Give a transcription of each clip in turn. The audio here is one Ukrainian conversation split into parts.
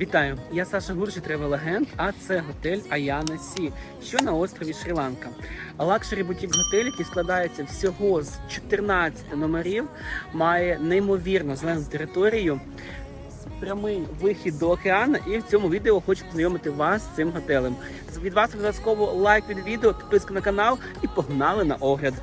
Вітаю! Я Саша Гуржі, тревел-агент, а це готель Аяна Сі, що на острові Шрі-Ланка. Лакшері бутік готель, який складається всього з 14 номерів, має неймовірно зелену територію, прямий вихід до океану. І в цьому відео хочу познайомити вас з цим готелем. Від вас обов'язково лайк від відео, підписка на канал і погнали на огляд.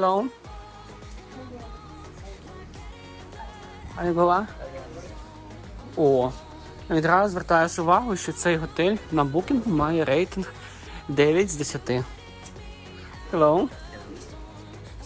Hello. Алігова. О, відразу звертаєш увагу, що цей готель на букінгу має рейтинг 9 з 10. Hello.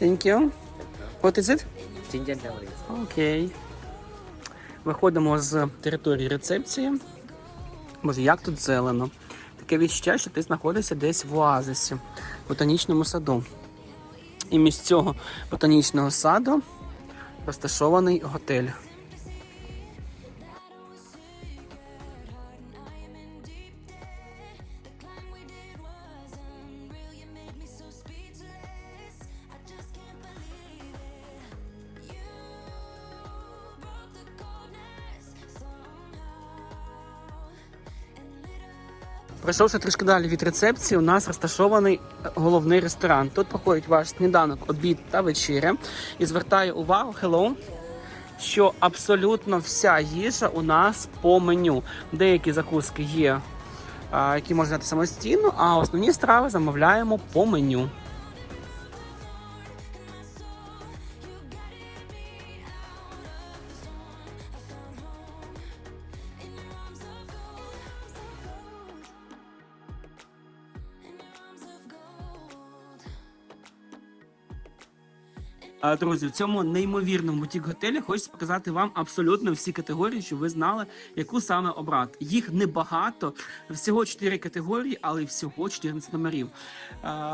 Thank you. What is it? Окей. Виходимо з території рецепції. Боже, як тут зелено. Таке відчуття, що ти знаходишся десь в оазисі, в ботанічному саду. І між цього ботанічного саду розташований готель. Пройшовши трішки далі від рецепції, у нас розташований е, головний ресторан. Тут проходить ваш сніданок, обід та вечеря. І звертаю увагу, hello, що абсолютно вся їжа у нас по меню. Деякі закуски є, які можна взяти самостійно, а основні страви замовляємо по меню. Друзі, в цьому неймовірному бутік готелі хочеться показати вам абсолютно всі категорії, щоб ви знали, яку саме обрати. Їх небагато, всього 4 категорії, але всього 14 номерів.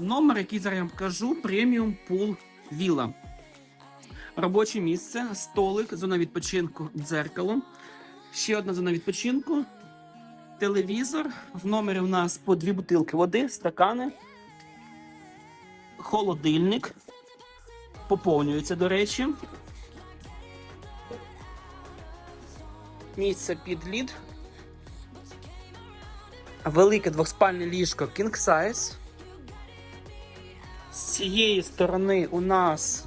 Номер, який зараз я вам покажу, преміум пул віла. Робоче місце, столик, зона відпочинку, дзеркало. Ще одна зона відпочинку, телевізор. В номері у нас по дві бутилки води, стакани, холодильник поповнюється, до речі. Місце під лід. Велике двохспальне ліжко King Size. З цієї сторони у нас.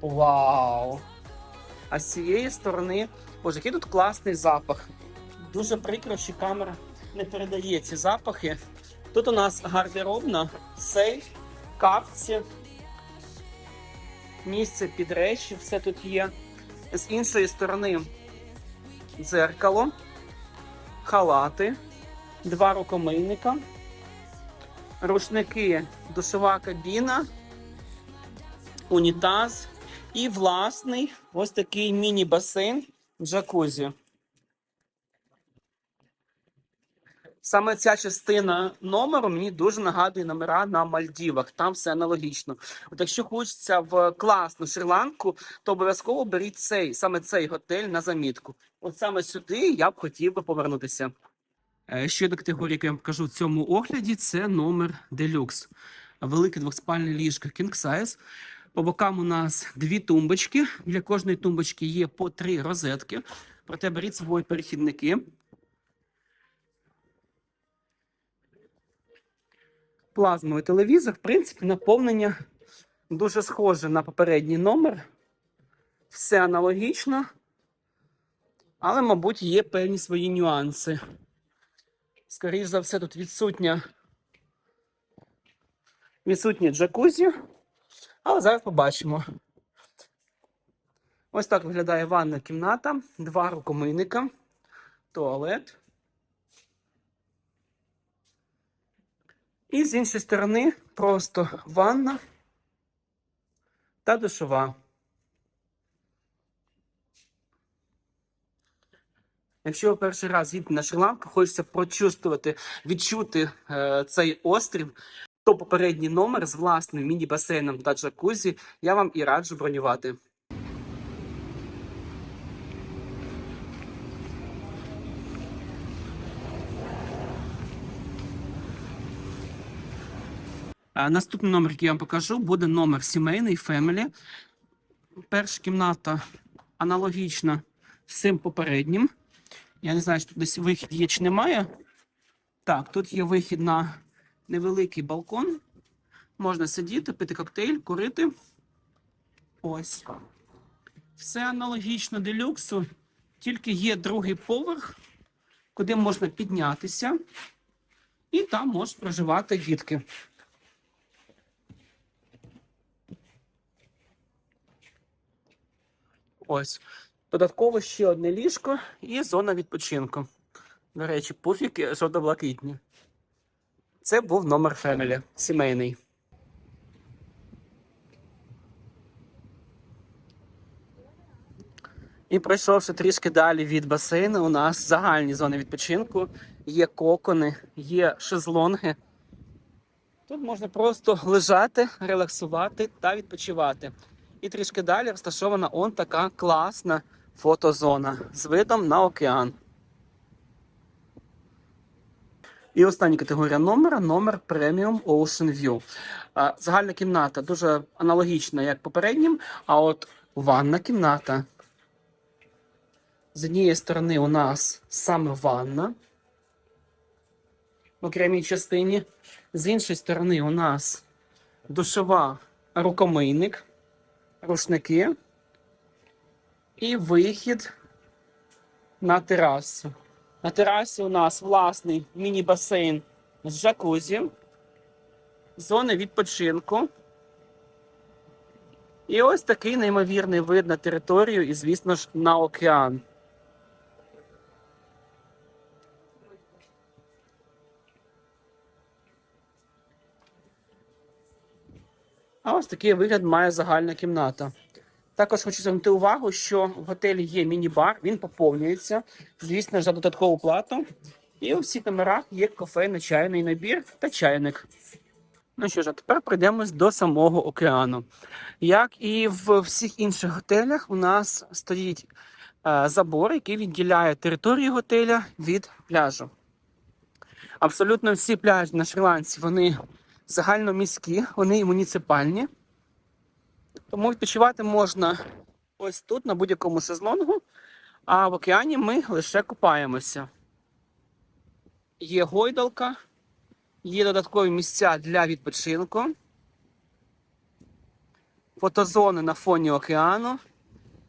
Вау! А з цієї сторони. Боже, який тут класний запах. Дуже прикро, що камера не передає ці запахи. Тут у нас гардеробна, сейф, капці місце під речі, все тут є. З іншої сторони дзеркало, халати, два рукомийника, рушники, душова кабіна, унітаз і власний ось такий міні-басейн джакузі. Саме ця частина номеру мені дуже нагадує номера на Мальдівах. Там все аналогічно. От якщо хочеться в класну Шрі-Ланку, то обов'язково беріть цей саме цей готель на замітку. От саме сюди я б хотів би повернутися. Е, Ще до категорії, яку я вам покажу в цьому огляді, це номер делюкс. Велике двохспальне ліжко King Size. По бокам у нас дві тумбочки. Для кожної тумбочки є по три розетки. Проте беріть з перехідники. Плазмовий телевізор. В принципі, наповнення дуже схоже на попередній номер. Все аналогічно. Але, мабуть, є певні свої нюанси. Скоріше за все, тут відсутня відсутнє джакузі. Але зараз побачимо. Ось так виглядає ванна кімната, два рукомийника, туалет. І з іншої сторони просто ванна та душова. Якщо ви перший раз їдете на Шрі-Ланку, хочеться прочувствувати, відчути е, цей острів, то попередній номер з власним міні-басейном та джакузі я вам і раджу бронювати. Наступний номер, який я вам покажу, буде номер сімейний Family. Перша кімната аналогічна всім попереднім. Я не знаю, чи тут десь вихід є чи немає. Так, тут є вихід на невеликий балкон. Можна сидіти, пити коктейль, курити. Ось. Все аналогічно делюксу, тільки є другий поверх, куди можна піднятися, і там можуть проживати дітки. Ось. Додатково ще одне ліжко і зона відпочинку. До речі, пуфіки жовто-блакитні. Це був номер Family, сімейний. І пройшовши трішки далі від басейну, у нас загальні зони відпочинку, є кокони, є шезлонги. Тут можна просто лежати, релаксувати та відпочивати. І трішки далі розташована он така класна фотозона з видом на океан. І остання категорія номера номер Premium Ocean View. Загальна кімната дуже аналогічна, як попереднім, а от ванна кімната. З однієї сторони у нас саме ванна в окремій частині. З іншої сторони у нас душова рукомийник, рушники і вихід на терасу. На терасі у нас власний міні-басейн з джакузі, зони відпочинку. І ось такий неймовірний вид на територію і, звісно ж, на океан. Ось такий вигляд має загальна кімната. Також хочу звернути увагу, що в готелі є міні-бар, він поповнюється, звісно за додаткову плату. І у всіх номерах є кофейний чайний набір та чайник. Ну що ж, а тепер прийдемось до самого океану. Як і в всіх інших готелях, у нас стоїть е, забор, який відділяє територію готеля від пляжу. Абсолютно всі пляжі на Шрі-Ланці вони загальноміські, вони і муніципальні. Тому відпочивати можна ось тут, на будь-якому шезлонгу, а в океані ми лише купаємося. Є гойдалка, є додаткові місця для відпочинку, фотозони на фоні океану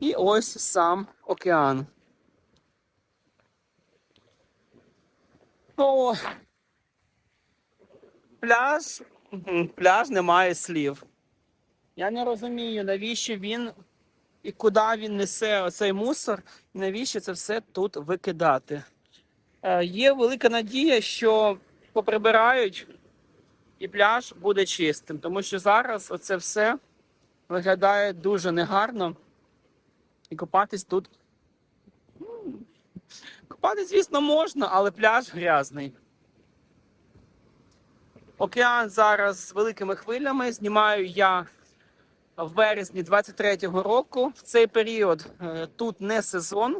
і ось сам океан. О, пляж, пляж не має слів. Я не розумію, навіщо він і куди він несе оцей мусор, і навіщо це все тут викидати. Е, є велика надія, що поприбирають і пляж буде чистим, тому що зараз оце все виглядає дуже негарно. І купатись тут. Купатись, звісно, можна, але пляж грязний. Океан зараз з великими хвилями. Знімаю я в березні 23-го року. В цей період е, тут не сезон,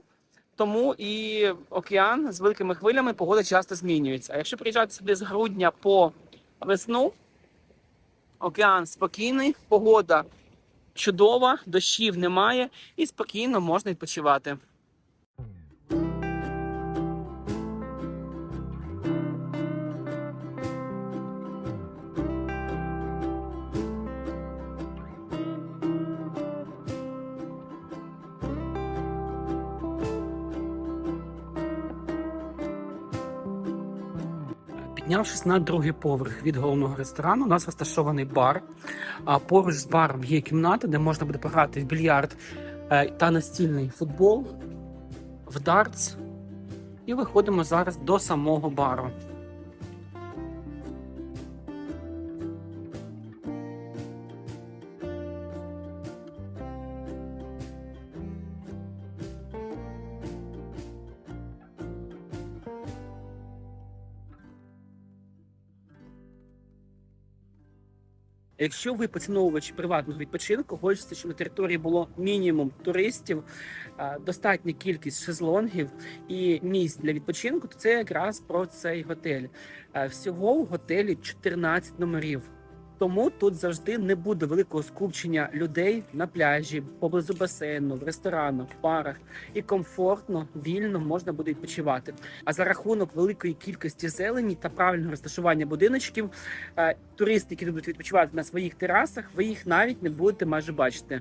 тому і океан з великими хвилями погода часто змінюється. А якщо приїжджати сюди з грудня по весну, океан спокійний, погода чудова, дощів немає і спокійно можна відпочивати. Піднявшись на другий поверх від головного ресторану, у нас розташований бар. А поруч з баром є кімната, де можна буде пограти в більярд е, та настільний футбол, в дартс. І виходимо зараз до самого бару. Якщо ви поціновувач приватного відпочинку, хочете, щоб на території було мінімум туристів, достатня кількість шезлонгів і місць для відпочинку, то це якраз про цей готель. Всього в готелі 14 номерів. Тому тут завжди не буде великого скупчення людей на пляжі, поблизу басейну, в ресторанах, в барах і комфортно, вільно можна буде відпочивати. А за рахунок великої кількості зелені та правильного розташування будиночків, е, туристи, які будуть відпочивати на своїх терасах, ви їх навіть не будете майже бачити.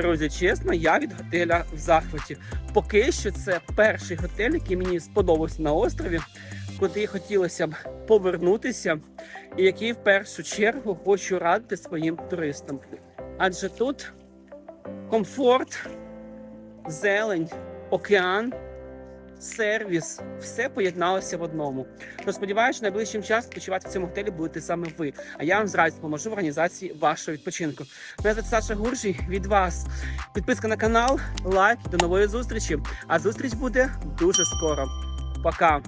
Друзі, чесно, я від готеля в захваті. Поки що це перший готель, який мені сподобався на острові, куди хотілося б повернутися, і який в першу чергу хочу радити своїм туристам. Адже тут комфорт, зелень, океан, сервіс, все поєдналося в одному. Тож сподіваюся, найближчим часом почувати в цьому готелі будете саме ви. А я вам з радістю поможу в організації вашого відпочинку. Мене звати Саша Гуржій. Від вас підписка на канал, лайк. До нової зустрічі. А зустріч буде дуже скоро. Пока.